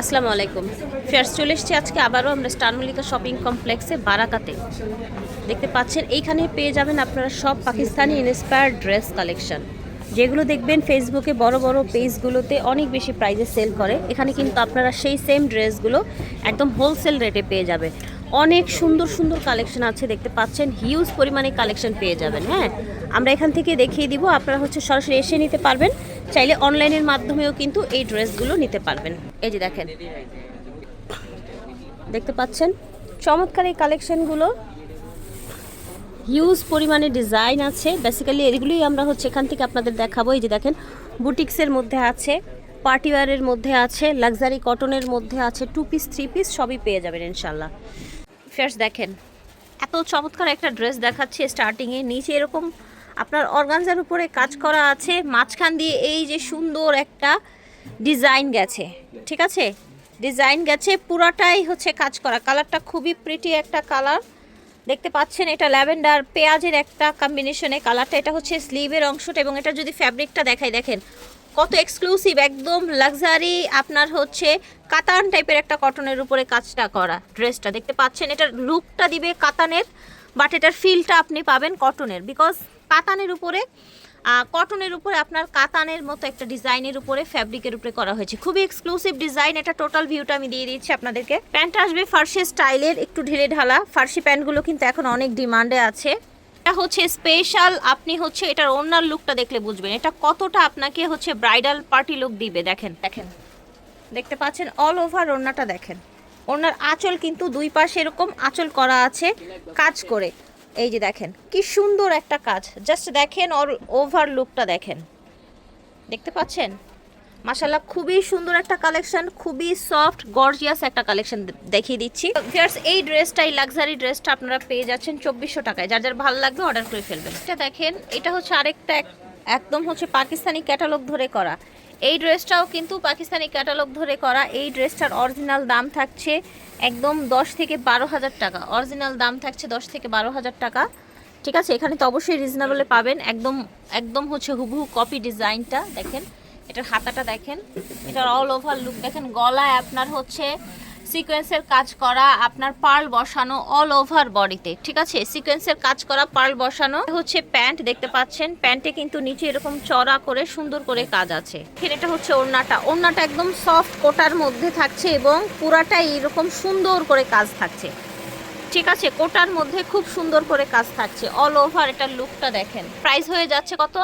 আসসালামু আলাইকুম। ফেয়ার্স চলে এসেছি আজকে আবারও আমরা স্টানমলিকা শপিং কমপ্লেক্সে, বারাকাতে। দেখতে পাচ্ছেন, এইখানে পেয়ে যাবেন আপনারা সব পাকিস্তানি ইন্সপায়ার ড্রেস কালেকশন যেগুলো দেখবেন ফেসবুকে বড় বড় পেজগুলোতে অনেক বেশি প্রাইজে সেল করে। এখানে কিন্তু আপনারা সেই সেম ড্রেসগুলো একদম হোলসেল রেটে পেয়ে যাবেন। অনেক সুন্দর সুন্দর কালেকশন আছে, দেখতে পাচ্ছেন। হিউজ পরিমাণে কালেকশন পেয়ে যাবেন হ্যাঁ? আমরা এখান থেকে দেখিয়ে দিব, আপনারা হচ্ছে সরাসরি এসে নিতে পারবেন। চাইলে অনলাইনের মাধ্যমেও কিন্তু এই ড্রেসগুলো নিতে পারবেন। এই যে দেখেন। দেখতে পাচ্ছেন? চমৎকার এই কালেকশনগুলো হিউজ পরিমাণে ডিজাইন আছে। বেসিক্যালি এগুলোই আমরা হচ্ছে এখান থেকে আপনাদের দেখাবো। এই যে দেখেন, বুটিক্সের মধ্যে আছে, পার্টিওয়ারের মধ্যে আছে লাক্সারি কটনের মধ্যে আছে টু পিস থ্রি পিস সবই পেয়ে যাবেন ইনশাল্লাহ ফেয়ার্স দেখেন। এত চমৎকার একটা ড্রেস দেখাচ্ছে স্টার্টিংয়ে নিচে এরকম আপনার অর্গানজার উপরে কাজ করা আছে। মাঝখান দিয়ে এই যে সুন্দর একটা ডিজাইন গেছে। ঠিক আছে? ডিজাইন গেছে, পুরাটাই হচ্ছে কাজ করা। কালারটা খুবই প্রিটি একটা কালার দেখতে পাচ্ছেন এটা ল্যাভেন্ডার পেঁয়াজের একটা কম্বিনেশনে কালারটা এটা হচ্ছে স্লিভের অংশটা এবং এটা যদি ফ্যাব্রিকটা দেখাই, দেখেন। কত এক্সক্লুসিভ একদম লাক্সারি আপনার হচ্ছে কাতান টাইপের একটা কটনের উপরে কাজটা করা ড্রেসটা দেখতে পাচ্ছেন, এটার লুকটা দিবে কাতানের বাট এটার ফিলটা আপনি পাবেন কটনের বিকজ কাতানের উপরে কটনের উপরে আপনার কাতানের মতো একটা ডিজাইনের উপরে ফ্যাব্রিকের উপরে করা হয়েছে। খুবই এক্সক্লুসিভ ডিজাইন এটা টোটাল ভিউটা আমি দিয়ে দিচ্ছি আপনাদেরকে। প্যান্টটা আসবে ফার্সি স্টাইলের একটু ঢেলে ঢালা ফার্সি প্যান্টগুলো কিন্তু এখন অনেক ডিমান্ডে আছে। এটা হচ্ছে স্পেশাল আপনি হচ্ছে এটার ওনার লুকটা দেখলে বুঝবেন। এটা কতটা আপনাকে হচ্ছে ব্রাইডাল পার্টি লুক দিবে, দেখেন। দেখেন। দেখতে পাচ্ছেন অল ওভার ওড়নাটা দেখেন। ওড়নার আঁচল কিন্তু দুই পাশে এরকম আঁচল করা আছে কাজ করে। এই যে দেখেন, কি সুন্দর একটা কাজ। জাস্ট দেখেন অল ওভার লুকটা দেখেন। দেখতে পাচ্ছেন? মাশাল্লাহ খুবই সুন্দর একটা কালেকশন, খুবই সফট, গর্জিয়াস একটা কালেকশন দেখিয়ে দিচ্ছি। এই ড্রেসটা, এই লাক্সারি ড্রেসটা আপনারা পেয়ে যাচ্ছেন চব্বিশশো টাকায়। যার যার ভালো লাগবে অর্ডার করে ফেলবেন। এটা দেখেন, এটা হচ্ছে আরেকটা এক- একদম হচ্ছে পাকিস্তানি ক্যাটালগ ধরে করা। এই ড্রেসটাও কিন্তু পাকিস্তানি ক্যাটালগ ধরে করা। এই ড্রেসটার অরিজিনাল দাম থাকছে একদম দশ থেকে বারো হাজার টাকা। অরিজিনাল দাম থাকছে দশ থেকে বারো হাজার টাকা। ঠিক আছে, এখানে তো অবশ্যই রিজনেবলে পাবেন। একদম একদম হচ্ছে হুবহু কপি ডিজাইনটা দেখেন। এটার হাতাটা দেখেন। এটার অল ওভার লুক দেখেন, গলায় আপনার হচ্ছে সিকোয়েন্সের কাজ করা, আপনার পার্ল বসানো অল ওভার বডিতে ঠিক আছে? সিকোয়েন্সের কাজ করা, পার্ল বসানো। হচ্ছে প্যান্ট, দেখতে পাচ্ছেন? প্যান্টে কিন্তু নিচে এরকম চড়া করে, সুন্দর করে কাজ আছে। ফের এটা হচ্ছে ওড়নাটা। ওড়নাটা একদম সফট কোটার মধ্যে থাকছে এবং পুরাটাই এরকম সুন্দর করে কাজ থাকছে। ঠিক আছে? কোটার মধ্যে খুব সুন্দর করে কাজ থাকছে। অল ওভার এটার লুকটা দেখেন। প্রাইস হয়ে যাচ্ছে কত?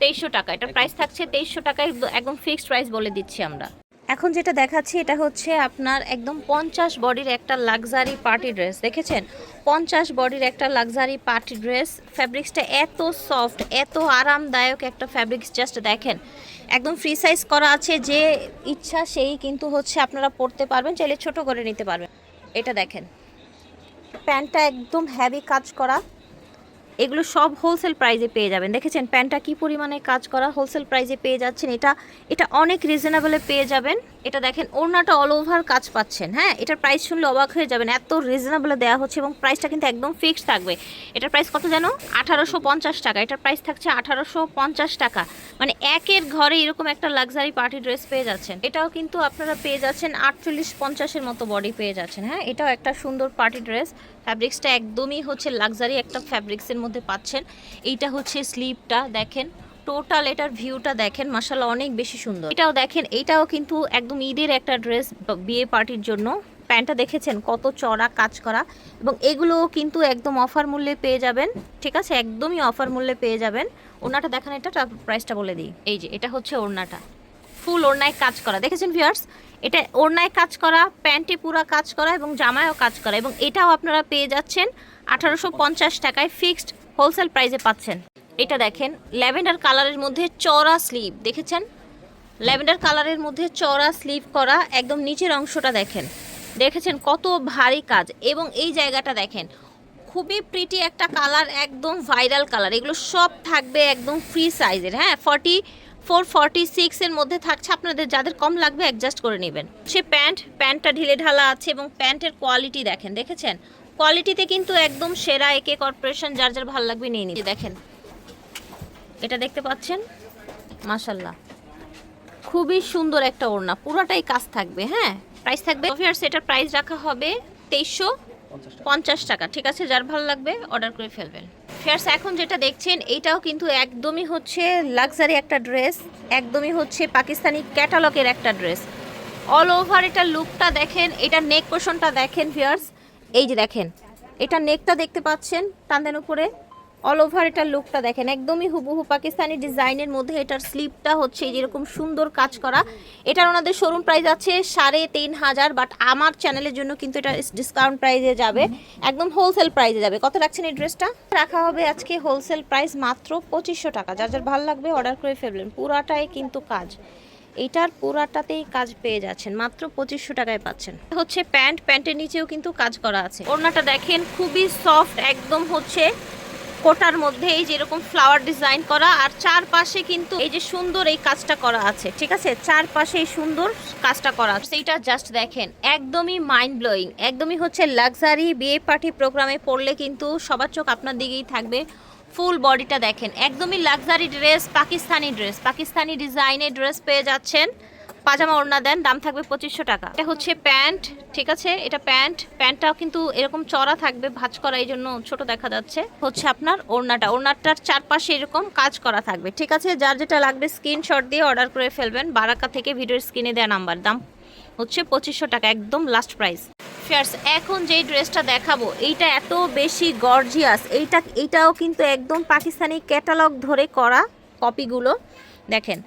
তেইশশো টাকা। এটা প্রাইস থাকছে তেইশশো টাকায় একদম ফিক্সড প্রাইস বলে দিচ্ছি আমরা। এখন যেটা দেখাচ্ছি এটা হচ্ছে আপনার একদম পঞ্চাশ বডির একটা লাক্সারি পার্টি ড্রেস দেখেছেন? পঞ্চাশ বডির একটা লাক্সারি পার্টি ড্রেস ফ্যাব্রিক্সটা এত সফট এত আরামদায়ক একটা ফ্যাব্রিক্স জাস্ট দেখেন। একদম ফ্রি সাইজ করা আছে যে ইচ্ছা সেই কিন্তু হচ্ছে আপনারা পরতে পারবেন চাইলে ছোট করে নিতে পারবেন। এটা দেখেন। প্যান্টটা একদম হ্যাভি কাজ করা। এগুলো সব হোলসেল প্রাইজে পেয়ে যাবেন। দেখেছেন, প্যান্টটা কি পরিমাণে কাজ করা হোলসেল প্রাইজে পেয়ে যাচ্ছেন? এটা এটা অনেক রিজনেবলে পেয়ে যাবেন। এটা দেখেন, ওড়নাটা অল ওভার কাজ পাচ্ছেন হ্যাঁ? এটার প্রাইস শুনলে অবাক হয়ে যাবেন, এত রিজনেবলে দেওয়া হচ্ছে এবং প্রাইসটা কিন্তু একদম ফিক্সড থাকবে। এটার প্রাইস কত যেন? আঠারোশো পঞ্চাশ টাকা। এটার প্রাইস থাকছে আঠারোশো পঞ্চাশ টাকা। মানে একের ঘরে এরকম একটা লাক্সারি পার্টি ড্রেস পেয়ে যাচ্ছেন। এটাও কিন্তু আপনারা পেয়ে যাচ্ছেন আটচল্লিশ পঞ্চাশের মতো বডি পেয়ে যাচ্ছেন হ্যাঁ? এটাও একটা সুন্দর পার্টি ড্রেস ফ্যাব্রিক্সটা একদমই হচ্ছে লাক্সারি একটা ফ্যাব্রিক্সের মধ্যে পাচ্ছেন। এইটা হচ্ছে স্লিপটা দেখেন। টোটাল এটার ভিউটা দেখেন মাসাল্লাহ অনেক বেশি সুন্দর। এটাও দেখেন, এটাও কিন্তু একদম ঈদের একটা ড্রেস বিয়ে পার্টির জন্য। প্যান্টটা দেখেছেন, কত চড়া কাজ করা। এবং এগুলোও কিন্তু একদম অফার মূল্যে পেয়ে যাবেন, ঠিক আছে? একদমই অফার মূল্যে পেয়ে যাবেন। ওড়নাটা দেখেন এটা প্রাইসটা বলে দিই। এই যে, এটা হচ্ছে ওড়নাটা। ফুল ওড়নায় কাজ করা। দেখেছেন ভিউয়ার্স এটা ওড়নায় কাজ করা, প্যান্টে পুরো কাজ করা এবং জামায়ও কাজ করা এবং এটাও আপনারা পেয়ে যাচ্ছেন আঠারোশো পঞ্চাশ টাকায় ফিক্সড হোলসেল প্রাইসে পাচ্ছেন। এটা দেখেন, ল্যাভেন্ডার কালারের মধ্যে চড়া স্লিভ দেখেছেন? ল্যাভেন্ডার কালারের মধ্যে চড়া স্লিভ করা, একদম নিচের অংশটা দেখেন। দেখেছেন কত ভারী কাজ এবং এই জায়গাটা দেখেন খুবই প্রিটি একটা কালার একদম ভাইরাল কালার এগুলো সব থাকবে একদম ফ্রি সাইজের হ্যাঁ ফর্টি ফোর ফর্টি সিক্সের মধ্যে থাকছে। আপনাদের যাদের কম লাগবে অ্যাডজাস্ট করে নেবেন। সে প্যান্ট প্যান্টটা ঢিলে ঢালা আছে এবং প্যান্টের কোয়ালিটি দেখেন, দেখেছেন? কোয়ালিটিতে কিন্তু একদম সেরা একে কর্পোরেশন যার যার ভালো লাগবে নিয়ে নিতে দেখেন, এটা দেখতে পাচ্ছেন? মাশাল্লাহ খুবই সুন্দর একটা ওড়না। পুরোটাই কাজ থাকবে হ্যাঁ? প্রাইস থাকবে এটার প্রাইস রাখা হবে তেইশশো। পঞ্চাশ টাকা। ঠিক আছে, যার ভালো লাগবে অর্ডার করে ফেলবেন। ফেয়ার্স, এখন যেটা দেখছেন এইটাও কিন্তু একদমই হচ্ছে লাক্সারি একটা ড্রেস একদমই হচ্ছে পাকিস্তানি ক্যাটালগের একটা ড্রেস অল ওভার এটা লুকটা দেখেন, এটা নেক পোর্শনটা দেখেন ফিয়ার্স এই যে দেখেন, এটা নেকটা দেখতে পাচ্ছেন টান্দেন উপরে। অল ওভার এটার লুকটা দেখেন, একদমই হুবহু পাকিস্তানি ডিজাইনের মধ্যে এটার স্লিপটা হচ্ছে যেরকম সুন্দর কাজ করা। এটার ওনাদের শোরুম প্রাইস আছে সাড়ে তিন হাজার বাট আমার চ্যানেলের জন্য কিন্তু এটা ডিসকাউন্ট প্রাইসে যাবে। একদম হোলসেল প্রাইসে যাবে। কত রাখছেন এই ড্রেসটা রাখা হবে আজকে হোলসেল প্রাইস মাত্র পঁচিশশো টাকা। যার যার ভালো লাগবে অর্ডার করে ফেলবেন। পুরাটাই কিন্তু কাজ। এটার পুরাটাতেই কাজ পেয়ে যাচ্ছেন। মাত্র পঁচিশশো টাকায় পাচ্ছেন। হচ্ছে প্যান্ট। প্যান্টের নিচেও কিন্তু কাজ করা আছে। ওড়নাটা দেখেন, খুবই সফট একদম হচ্ছে কোটার মধ্যে এই যে এরকম ফ্লাওয়ার ডিজাইন করা, আর চারপাশে কিন্তু এই যে সুন্দর এই কাজটা করা আছে, ঠিক আছে? চারপাশে এই সুন্দর কাজটা করা আছে। এইটা জাস্ট দেখেন, একদমই মাইন্ড ব্লোয়িং একদমই হচ্ছে লাক্সারি বিয়ে পার্টি প্রোগ্রামে পড়লে কিন্তু সবার চোখ আপনার দিকেই থাকবে। ফুল বডিটা দেখেন, একদমই luxury dress Pakistani dress Pakistani ডিজাইনের ড্রেস পেয়ে যাচ্ছেন। পাজামা ওড়না দেন, দাম থাকবে পঁচিশশো টাকা। এটা হচ্ছে প্যান্ট, ঠিক আছে? এটা প্যান্ট। প্যান্টটাও কিন্তু এরকম চড়া থাকবে ভাজ করা, এই জন্য ছোট দেখা যাচ্ছে। হচ্ছে আপনার ওড়নাটা। ওড়নাটার চারপাশে এরকম কাজ করা থাকবে, ঠিক আছে? যার যেটা লাগবে স্ক্রিনশট দিয়ে অর্ডার করে ফেলবেন। বারাকা থেকে ভিডিওর স্ক্রিনে দেওয়া নাম্বার। দাম হচ্ছে পঁচিশশো টাকা, একদম লাস্ট প্রাইস ফিয়ার্স, এখন যেই ড্রেসটা দেখাবো, এইটা এত বেশি গর্জিয়াস এইটা এইটাও কিন্তু একদম পাকিস্তানি ক্যাটালগ ধরে করা কপিগুলো দেখেন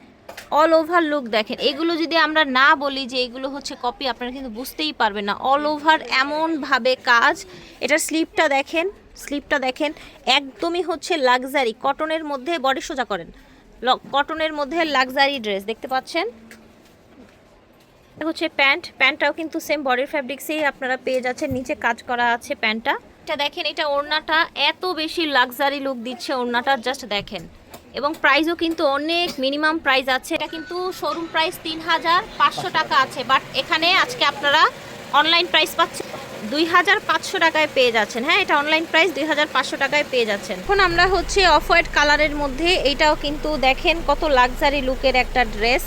অল ওভার লুক দেখেন। এগুলো যদি আমরা না বলি যে এগুলো হচ্ছে কপি আপনারা কিন্তু বুঝতেই পারবেন না। অল ওভার এমনভাবে কাজ। এটার স্লিপটা দেখেন স্লিপটা দেখেন, একদমই হচ্ছে লাক্সারি কটনের মধ্যে বডি সোজা করেন। কটনের মধ্যে লাক্সারি ড্রেস দেখতে পাচ্ছেন? হচ্ছে প্যান্ট। প্যান্টটাও কিন্তু সেম বডির ফ্যাব্রিক্সেই আপনারা পেয়ে যাচ্ছেন। নিচে কাজ করা আছে প্যান্টটা। এটা দেখেন, এটা ওড়নাটা এত বেশি লাক্সারি লুক দিচ্ছে, ওড়নাটা জাস্ট দেখেন। এবং প্রাইসও কিন্তু অনেক মিনিমাম প্রাইস আছে। এটা কিন্তু শোরুম প্রাইস তিন হাজার পাঁচশো টাকা আছে বাট এখানে আজকে আপনারা অনলাইন প্রাইস পাচ্ছেন দুই হাজার পাঁচশো টাকায় পেয়ে যাচ্ছেন। হ্যাঁ এটা অনলাইন প্রাইস দুই হাজার পাঁচশো টাকায় পেয়ে যাচ্ছেন। এখন আমরা হচ্ছে অফ হোয়াইট কালারের মধ্যে এইটাও কিন্তু দেখেন কত লাক্সারি লুকের একটা ড্রেস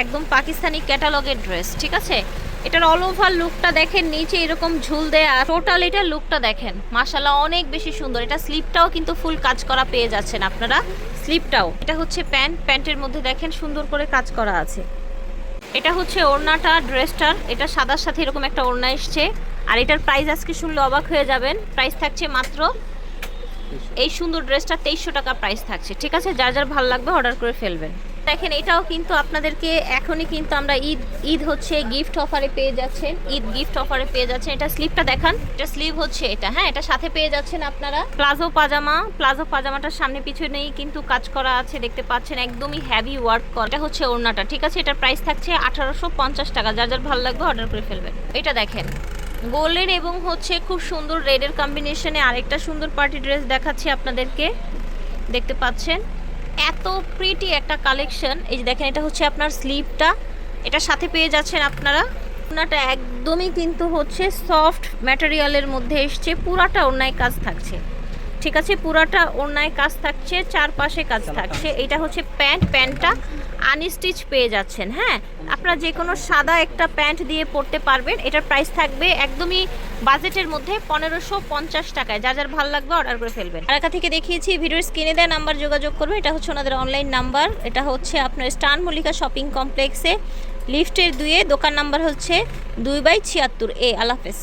একদম পাকিস্তানি ক্যাটালগের ড্রেস ঠিক আছে? এটার অল ওভার লুকটা দেখেন, নিচে এরকম ঝুল দেয়া টোটাল এটার লুকটা দেখেন মাশাল্লাহ অনেক বেশি সুন্দর। এটা স্লিপটাও কিন্তু ফুল কাজ করা পেয়ে যাচ্ছেন আপনারা স্লিপটাও এটা হচ্ছে প্যান্ট, প্যান্টের মধ্যে দেখেন সুন্দর করে কাজ করা আছে। এটা হচ্ছে ওড়নাটা ড্রেসটার এটা সাদার সাথে এরকম একটা ওড়না এসছে। আর এটার প্রাইস আজকে শুনলে অবাক হয়ে যাবেন প্রাইস থাকছে মাত্র এই সুন্দর ড্রেসটা তেইশশো টাকা প্রাইস থাকছে। ঠিক আছে, যার যার ভালো লাগবে অর্ডার করে ফেলবেন। দেখেন, এটাও কিন্তু আপনাদেরকে এখনই কিন্তু আমরা ঈদ ঈদ হচ্ছে গিফট অফারে পেয়ে যাচ্ছেন, ঈদ গিফট অফারে পেয়ে যাচ্ছেন। এটা স্লিপটা দেখান, এটা স্লিভ হচ্ছে এটা। হ্যাঁ এটা সাথে পেয়ে যাচ্ছেন আপনারা। প্লাজো পাজামা প্লাজো পাজামাটার সামনে পিছনেই কিন্তু কাজ করা আছে, দেখতে পাচ্ছেন, একদমই হ্যাভি ওয়ার্ক করা। এটা হচ্ছে ওড়নাটা, ঠিক আছে? এটার প্রাইস থাকছে আঠারোশো পঞ্চাশ টাকা। যার যার ভালো লাগবে অর্ডার করে ফেলবেন। এটা দেখেন গোল্ডেন এবং হচ্ছে খুব সুন্দর রেডের কম্বিনেশনে আরেকটা সুন্দর পার্টি ড্রেস দেখাচ্ছি আপনাদেরকে। দেখতে পাচ্ছেন? এত প্রিটি একটা কালেকশন এই যে দেখেন, এটা হচ্ছে আপনার স্লিপটা এটা সাথে পেয়ে যাচ্ছেন আপনারা। ওনাটা একদমই কিন্তু হচ্ছে সফট ম্যাটেরিয়ালের মধ্যে এসছে। পুরাটা অন্যায় কাজ থাকছে। ঠিক আছে পুরাটা অন্যায় কাজ থাকছে চারপাশে কাজ থাকছে। এটা হচ্ছে প্যান্ট প্যান্টটা আনস্টিচ পেয়ে যাচ্ছেন হ্যাঁ? আপনারা যে কোনো সাদা একটা প্যান্ট দিয়ে পরতে পারবেন। এটার প্রাইস থাকবে একদমই বাজেটের মধ্যে পনেরোশো পঞ্চাশ টাকায়। যা যার ভালো লাগবে অর্ডার করে ফেলবেন। এলাকা থেকে দেখিয়েছি ভিডিওর স্ক্রিনে দেওয়া নাম্বার যোগাযোগ করবে এটা হচ্ছে ওনাদের অনলাইন নাম্বার এটা হচ্ছে আপনার স্টান মল্লিকা শপিং কমপ্লেক্সে লিফটের দুয়ে দোকান নাম্বার হচ্ছে দুই বাই ছিয়াত্তর এ আলাফেস